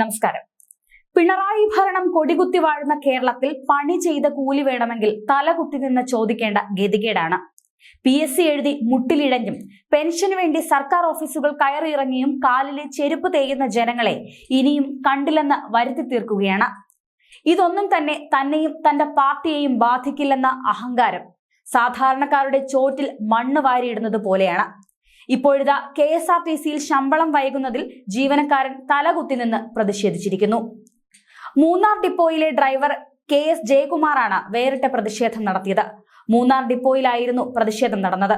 നമസ്കാരം. പിണറായി ഭരണം കൊടികുത്തി വാഴുന്ന കേരളത്തിൽ പണി ചെയ്ത കൂലി വേണമെങ്കിൽ തലകുത്തി നിന്ന് ചോദിക്കേണ്ട ഗതികേടാണ്. പി എസ് സി എഴുതി മുട്ടിലിഴഞ്ഞും പെൻഷന് വേണ്ടി സർക്കാർ ഓഫീസുകൾ കയറിയിറങ്ങിയും കാലിലെ ചെരുപ്പ് തേയുന്ന ജനങ്ങളെ ഇനിയും കണ്ടില്ലെന്ന് വരുത്തി തീർക്കുകയാണ്. ഇതൊന്നും തന്നെ തന്നെയും തന്റെ പാർട്ടിയെയും ബാധിക്കില്ലെന്ന അഹങ്കാരം സാധാരണക്കാരുടെ ചോറ്റിൽ മണ്ണ് വാരിയിടുന്നത് പോലെയാണ്. ഇപ്പോഴിതാ കെ എസ് ആർ ടി സിയിൽ ശമ്പളം വൈകുന്നതിൽ ജീവനക്കാരൻ തലകുത്തി നിന്ന് പ്രതിഷേധിച്ചിരിക്കുന്നു. മൂന്നാർ ഡിപ്പോയിലെ ഡ്രൈവർ കെ എസ് ജയകുമാറാണ് വേറിട്ട പ്രതിഷേധം നടത്തിയത്. മൂന്നാർ ഡിപ്പോയിലായിരുന്നു പ്രതിഷേധം നടന്നത്.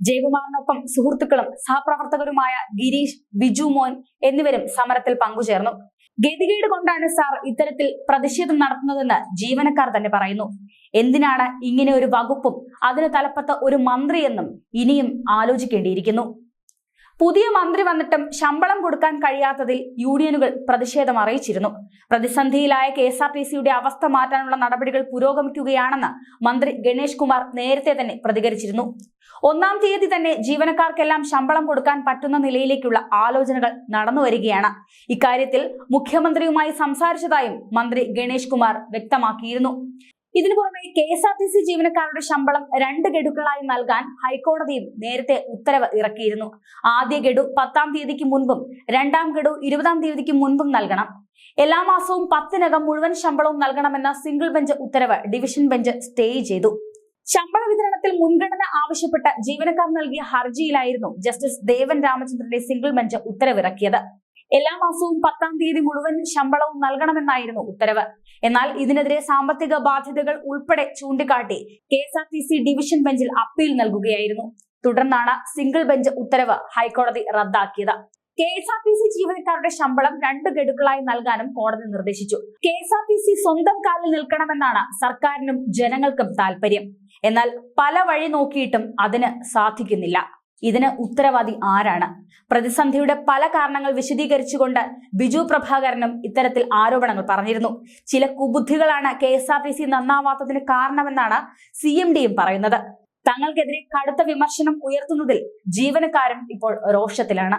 ജയകുമാറിനൊപ്പം സുഹൃത്തുക്കളും സഹപ്രവർത്തകരുമായ ഗിരീഷ് ബിജു മോൻ എന്നിവരും സമരത്തിൽ പങ്കുചേർന്നു. ഗതികേട് കൊണ്ടാണ് സാർ ഇത്തരത്തിൽ പ്രതിഷേധം നടത്തുന്നതെന്ന് ജീവനക്കാർ തന്നെ പറയുന്നു. എന്തിനാണ് ഇങ്ങനെ ഒരു വകുപ്പും അതിന് തലപ്പത്ത് ഒരു മന്ത്രിയെന്നും ഇനിയും ആലോചിക്കേണ്ടിയിരിക്കുന്നു. പുതിയ മന്ത്രി വന്നിട്ടും ശമ്പളം കൊടുക്കാൻ കഴിയാത്തതിൽ യൂണിയനുകൾ പ്രതിഷേധം അറിയിച്ചിരുന്നു. പ്രതിസന്ധിയിലായ കെ എസ് ആർ ടി സിയുടെ അവസ്ഥ മാറ്റാനുള്ള നടപടികൾ പുരോഗമിക്കുകയാണെന്ന് മന്ത്രി ഗണേഷ് കുമാർ നേരത്തെ തന്നെ പ്രതികരിച്ചിരുന്നു. ഒന്നാം തീയതി തന്നെ ജീവനക്കാർക്കെല്ലാം ശമ്പളം കൊടുക്കാൻ പറ്റുന്ന നിലയിലേക്കുള്ള ആലോചനകൾ നടന്നു വരികയാണ്. ഇക്കാര്യത്തിൽ മുഖ്യമന്ത്രിയുമായി സംസാരിച്ചതായും മന്ത്രി ഗണേഷ് കുമാർ വ്യക്തമാക്കിയിരുന്നു. ഇതിനു പുറമെ K S R T C ജീവനക്കാരുടെ ശമ്പളം രണ്ട് ഗഡുക്കളായി നൽകാൻ ഹൈക്കോടതിയും നേരത്തെ ഉത്തരവ് ഇറക്കിയിരുന്നു. ആദ്യ ഗഡു പത്താം തീയതിക്ക് മുൻപും രണ്ടാം ഗഡു ഇരുപതാം തീയതിക്ക് മുൻപും നൽകണം. എല്ലാ മാസവും പത്തിനകം മുഴുവൻ ശമ്പളവും നൽകണമെന്ന സിംഗിൾ ബെഞ്ച് ഉത്തരവ് ഡിവിഷൻ ബെഞ്ച് സ്റ്റേ ചെയ്തു. ശമ്പള വിതരണത്തിൽ മുൻഗണന ആവശ്യപ്പെട്ട ജീവനക്കാർ നൽകിയ ഹർജിയിലായിരുന്നു ജസ്റ്റിസ് ദേവൻ രാമചന്ദ്രന്റെ സിംഗിൾ ബെഞ്ച് ഉത്തരവിറക്കിയത്. എല്ലാ മാസവും പത്താം തീയതി മുഴുവൻ ശമ്പളവും നൽകണമെന്നായിരുന്നു ഉത്തരവ്. എന്നാൽ ഇതിനെതിരെ സാമ്പത്തിക ബാധ്യതകൾ ഉൾപ്പെടെ ചൂണ്ടിക്കാട്ടി K S R T C division ബെഞ്ചിൽ അപ്പീൽ നൽകുകയായിരുന്നു. തുടർന്നാണ് സിംഗിൾ ബെഞ്ച് ഉത്തരവ് ഹൈക്കോടതി റദ്ദാക്കിയത്. K S R T C ജീവനക്കാരുടെ ശമ്പളം രണ്ട് ഗഡുക്കളായി നൽകാനും കോടതി നിർദ്ദേശിച്ചു. K S R T C സ്വന്തം കാലിൽ നിൽക്കണമെന്നാണ് സർക്കാരിനും ജനങ്ങൾക്കും താല്പര്യം എന്നാൽ പല വഴി നോക്കിയിട്ടും അതിന് സാധിക്കുന്നില്ല. ഇതിന് ഉത്തരവാദി ആരാണ്? പ്രതിസന്ധിയുടെ പല കാരണങ്ങൾ വിശദീകരിച്ചുകൊണ്ട് ബിജു പ്രഭാകരനും ഇത്തരത്തിൽ ആരോപണങ്ങൾ പറഞ്ഞിരുന്നു. ചില കുബുദ്ധികളാണ് K S R T C നന്നാവാത്തതിന് കാരണമെന്നാണ് സി എം ഡിയും പറയുന്നത്. തങ്ങൾക്കെതിരെ കടുത്ത വിമർശനം ഉയർത്തുന്നതിൽ ജീവനക്കാരും ഇപ്പോൾ രോഷത്തിലാണ്.